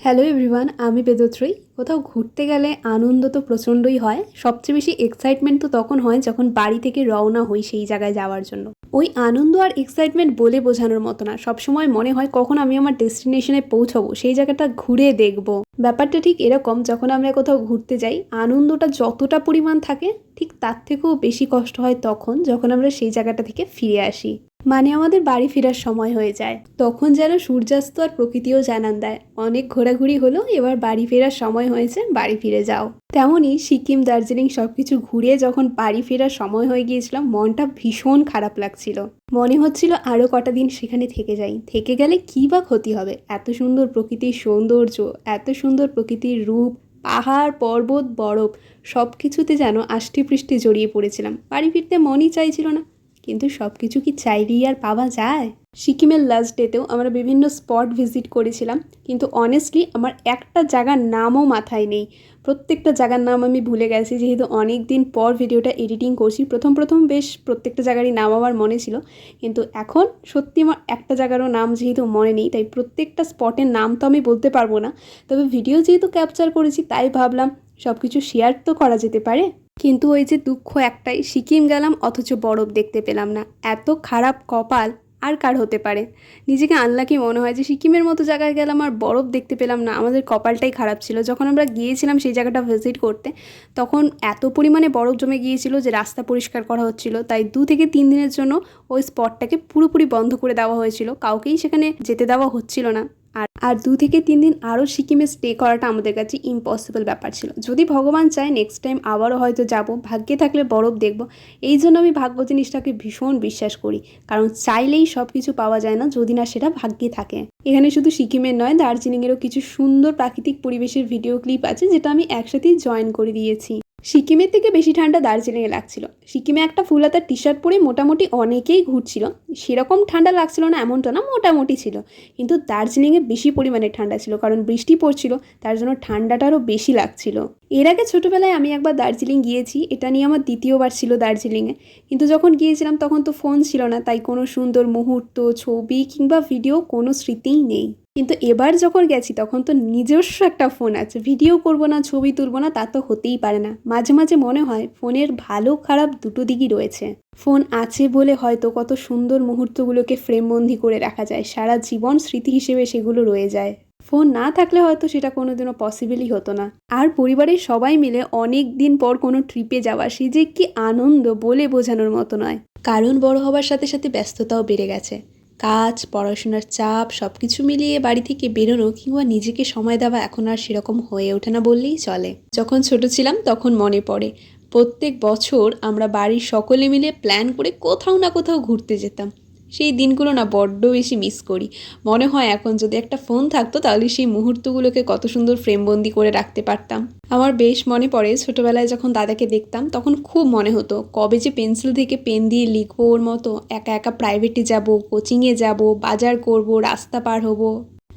Hello everyone আমি বেদত্রী কোথাও ঘুরতে গেলে আনন্দ তো প্রচণ্ডই হয়। সবচেয়ে বেশি এক্সাইটমেন্ট তো তখন হয় যখন বাড়ি থেকে রওনা হই সেই জায়গায় যাওয়ার জন্য। ওই আনন্দ আর এক্সাইটমেন্ট বলে বোঝানোর মতো না। সবসময় মনে হয় কখন আমি আমার ডেস্টিনেশনে পৌঁছবো, সেই জায়গাটা ঘুরে দেখব। ব্যাপারটা ঠিক এরকম, যখন আমরা কোথাও ঘুরতে যাই, আনন্দটা যতটা পরিমাণ থাকে, ঠিক তার থেকেও বেশি কষ্ট হয় তখন, যখন আমরা সেই জায়গাটা থেকে ফিরে আসি। মানে আমাদের বাড়ি ফেরার সময় হয়ে যায়। তখন যেন সূর্যাস্ত আর প্রকৃতিও জানান দেয়। অনেক ঘোরাঘুরি হলো, এবার বাড়ি ফেরার সময় হয়েছে, বাড়ি ফিরে যাও। তেমনই সিকিম, দার্জিলিং সব কিছু ঘুরে যখন বাড়ি ফেরার সময় হয়ে গিয়েছিলাম, মনটা ভীষণ খারাপ লাগছিল। মনে হচ্ছিল আরও কটা দিন সেখানে থেকে যাই। থেকে গেলে কী বা ক্ষতি হবে? এত সুন্দর প্রকৃতির সৌন্দর্য, এত সুন্দর প্রকৃতির রূপ, পাহাড়, পর্বত, বরফ সব কিছুতে যেন আষ্টি পৃষ্ঠে জড়িয়ে পড়েছিলাম। বাড়ি ফিরতে মনই চাইছিল না। কিন্তু সব কিছু কি চাইলেই আর পাওয়া যায়? সিকিমের লাস্ট ডেতেও আমরা বিভিন্ন স্পট ভিজিট করেছিলাম, কিন্তু অনেস্টলি আমার একটা জায়গার নামও মাথায় নেই। প্রত্যেকটা জায়গার নাম আমি ভুলে গেছি, যেহেতু অনেক দিন পর ভিডিওটা এডিটিং করছি। প্রথম প্রথম বেশ প্রত্যেকটা জায়গারই নাম আমার মনে ছিল, কিন্তু এখন সত্যি আমার একটা জায়গারও নাম যেহেতু মনে নেই, তাই প্রত্যেকটা স্পটের নাম তো আমি বলতে পারব না। তবে ভিডিও যেহেতু ক্যাপচার করেছি, তাই ভাবলাম সব কিছু শেয়ার তো করা যেতে পারে। কিন্তু ওই যে দুঃখ একটাই, সিকিম গেলাম অথচ বরফ দেখতে পেলাম না। এত খারাপ কপাল আর কার হতে পারে? নিজেকে আনলাকি মনে হয় যে সিকিমের মতো জায়গায় গেলাম আর বরফ দেখতে পেলাম না। আমাদের কপালটাই খারাপ ছিল। যখন আমরা গিয়েছিলাম সেই জায়গাটা ভিজিট করতে, তখন এত পরিমাণে বরফ জমে গিয়েছিল যে রাস্তা পরিষ্কার করা হচ্ছিল। তাই দু থেকে তিন দিনের জন্য ওই স্পটটাকে পুরোপুরি বন্ধ করে দেওয়া হয়েছিল। কাউকেই সেখানে যেতে দেওয়া হচ্ছিল না। আর আর দু থেকে তিন দিন আরও সিকিমে স্টে করাটা আমাদের কাছে ইম্পসিবল ব্যাপার ছিল। যদি ভগবান চায় নেক্সট টাইম আবারও হয়তো যাব, ভাগ্যে থাকলে বরফ দেখব। এই জন্য আমি ভাগ্য জিনিসটাকে ভীষণ বিশ্বাস করি। কারণ চাইলেই সব কিছু পাওয়া যায় না যদি না সেটা ভাগ্যে থাকে। এখানে শুধু সিকিমের নয়, দার্জিলিংয়েরও কিছু সুন্দর প্রাকৃতিক পরিবেশের ভিডিও ক্লিপ আছে যেটা আমি একসাথেই জয়েন করে দিয়েছি। সিকিমের থেকে বেশি ঠান্ডা দার্জিলিংয়ে লাগছিল। সিকিমে একটা ফুল হাতার টি শার্ট পরে মোটামুটি অনেকেই ঘুরছিল। সেরকম ঠান্ডা লাগছিল না, এমনটা না, মোটামুটি ছিল। কিন্তু দার্জিলিংয়ে বেশি পরিমাণে ঠান্ডা ছিল, কারণ বৃষ্টি পড়ছিল, তার জন্য ঠান্ডাটা আরও বেশি লাগছিল। এর আগে ছোটোবেলায় আমি একবার দার্জিলিং গিয়েছি, এটা নিয়ে আমার দ্বিতীয়বার ছিল দার্জিলিংয়ে। কিন্তু যখন গিয়েছিলাম তখন তো ফোন ছিল না, তাই কোনো সুন্দর মুহূর্ত, ছবি কিংবা ভিডিও কোনো স্মৃতিই নেই। কিন্তু এবার যখন গেছি তখন তো নিজস্ব একটা ফোন আছে ভিডিও করব না, ছবি তুলব না, তা তো হতেই পারে না। মাঝে মাঝে মনে হয় ফোনের ভালো, খারাপ দুটো দিকই রয়েছে। ফোন আছে বলে হয়তো কত সুন্দর মুহূর্তগুলোকে ফ্রেমবন্দি করে রাখা যায়, সারা জীবন স্মৃতি হিসেবে সেগুলো রয়ে যায়। ফোন না থাকলে হয়তো সেটা কোনোদিনও পসিবলই হতো না। আর পরিবারের সবাই মিলে অনেক দিন পর কোনো ট্রিপে যাওয়া, সে যে কি আনন্দ বলে বোঝানোর মতো নয়। কারণ বড় হবার সাথে সাথে ব্যস্ততাও বেড়ে গেছে। কাজ, পড়াশোনার চাপ সব কিছু মিলিয়ে বাড়ি থেকে বেরোনো কিংবা নিজেকে সময় দেওয়া এখন আর সেরকম হয়ে ওঠে না বললেই চলে। যখন ছোট ছিলাম তখন মনে পড়ে, প্রত্যেক বছর আমরা বাড়ির সকলে মিলে প্ল্যান করে কোথাও না কোথাও ঘুরতে যেতাম। সেই দিনগুলো না বড্ড বেশি মিস করি। মনে হয় এখন যদি একটা ফোন থাকতো তাহলে সেই মুহূর্তগুলোকে কত সুন্দর ফ্রেমবন্দি করে রাখতে পারতাম। আমার বেশ মনে পড়ে ছোটোবেলায় যখন দাদাকে দেখতাম তখন খুব মনে হতো, কবে যে পেন্সিল থেকে পেন দিয়ে লিখব ওর মতো, একা একা প্রাইভেটে যাব কোচিংয়ে যাব, বাজার করব, রাস্তা পার হব।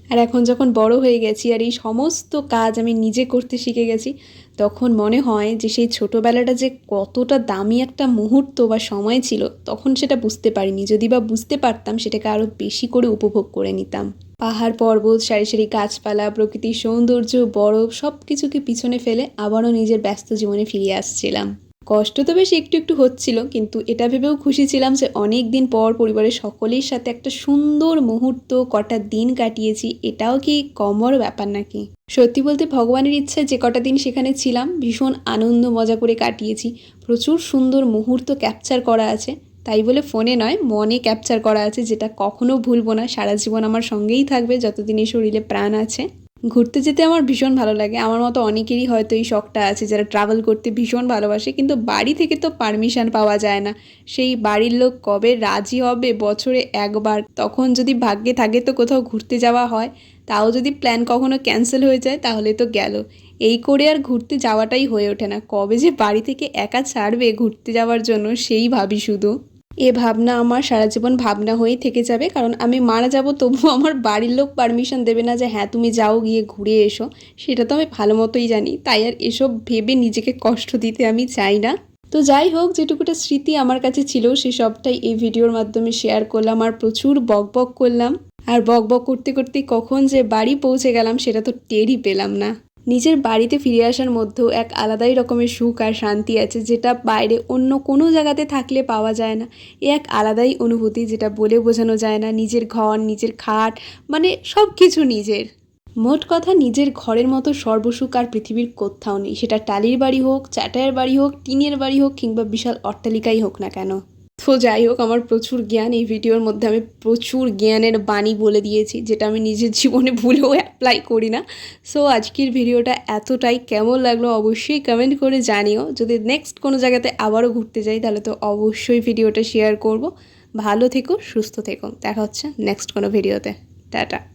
আর এখন যখন বড় হয়ে গেছি আর এই সমস্ত কাজ আমি নিজে করতে শিখে গেছি তখন মনে হয় যে সেই ছোটোবেলাটা যে কতটা দামি একটা মুহূর্ত বা সময় ছিল, তখন সেটা বুঝতে পারিনি। যদি বা বুঝতে পারতাম, সেটাকে আরও বেশি করে উপভোগ করে নিতাম। পাহাড় পর্বত, সারি সারি গাছপালা, প্রকৃতির সৌন্দর্য, বরফ সব কিছুকে পিছনে ফেলে আবারও নিজের ব্যস্ত জীবনে ফিরে আসছিলাম। কষ্ট তো বেশ একটু একটু হচ্ছিল, কিন্তু এটা ভেবেও খুশি ছিলাম যে অনেক দিন পর পরিবারের সকলের সাথে একটা সুন্দর মুহূর্ত, কটা দিন কাটিয়েছি, এটাও কি কমর ব্যাপার নাকি? সত্যি বলতে ভগবানের ইচ্ছায় যে কটা দিন সেখানে ছিলাম, ভীষণ আনন্দ মজা করে কাটিয়েছি। প্রচুর সুন্দর মুহূর্ত ক্যাপচার করা আছে। তাই বলে ফোনে নয়, মনে ক্যাপচার করা আছে, যেটা কখনও ভুলবো না। সারা জীবন আমার সঙ্গেই থাকবে, যতদিন এই শরীরে প্রাণ আছে। ঘুরতে যেতে আমার ভীষণ ভালো লাগে। আমার মতো অনেকেরই হয়তো এই শখটা আছে, যারা ট্রাভেল করতে ভীষণ ভালোবাসে, কিন্তু বাড়ি থেকে তো পারমিশন পাওয়া যায় না। সেই বাড়ির লোক কবে রাজি হবে বছরে একবার? তখন যদি ভাগ্যে থাকে তো কোথাও ঘুরতে যাওয়া হয়। তাও যদি প্ল্যান কখনো ক্যান্সেল হয়ে যায়, তাহলে তো গেল। এই করে আর ঘুরতে যাওয়াটাই হয়ে ওঠে না। কবে যে বাড়ি থেকে একা ছাড়বে ঘুরতে যাওয়ার জন্য, সেই ভাবি শুধু। এ ভাবনা আমার সারা জীবন ভাবনা হয়েই থেকে যাবে। কারণ আমি মারা যাব তবুও আমার বাড়ির লোক পারমিশন দেবে না যে হ্যাঁ তুমি যাও গিয়ে ঘুরে এসো। সেটা তো আমি ভালো মতোই জানি। তাই আর এসব ভেবে নিজেকে কষ্ট দিতে আমি চাই না। তো যাই হোক, যেটুকুটা স্মৃতি আমার কাছে ছিল, সে সবটাই এই ভিডিওর মাধ্যমে শেয়ার করলাম আর প্রচুর বক বক করলাম। আর বক বক করতে করতে কখন যে বাড়ি পৌঁছে গেলাম, সেটা তো টেরই পেলাম না। নিজের বাড়িতে ফিরে আসার মধ্যেও এক আলাদাই রকমের সুখ আর শান্তি আছে যেটা বাইরে অন্য কোনো জায়গাতে থাকলে পাওয়া যায় না। এ এক আলাদাই অনুভূতি যেটা বলে বোঝানো যায় না নিজের ঘর, নিজের খাট মানে সব কিছু নিজের। মোট কথা নিজের ঘরের মতো সর্বসুখ আর পৃথিবীর কোথাও নেই। সেটা টালির বাড়ি হোক চ্যাটায়ের বাড়ি হোক, টিনের বাড়ি হোক কিংবা বিশাল অট্টালিকাই হোক না কেন। তো যাই হোক, আমার প্রচুর জ্ঞান। এই ভিডিওর মধ্যে আমি প্রচুর জ্ঞানের বাণী বলে দিয়েছি, যেটা আমি নিজের জীবনে ভুলেও অ্যাপ্লাই করি না। সো আজকের ভিডিওটা এতটাই। কেমন লাগল অবশ্যই কমেন্ট করে জানিও। যদি নেক্সট কোনো জায়গাতে আবারও ঘুরতে যাই, তাহলে তো অবশ্যই ভিডিওটা শেয়ার করব। ভালো থেকো, সুস্থ থেকো। দেখা হচ্ছে নেক্সট কোনো ভিডিওতে। টাটা।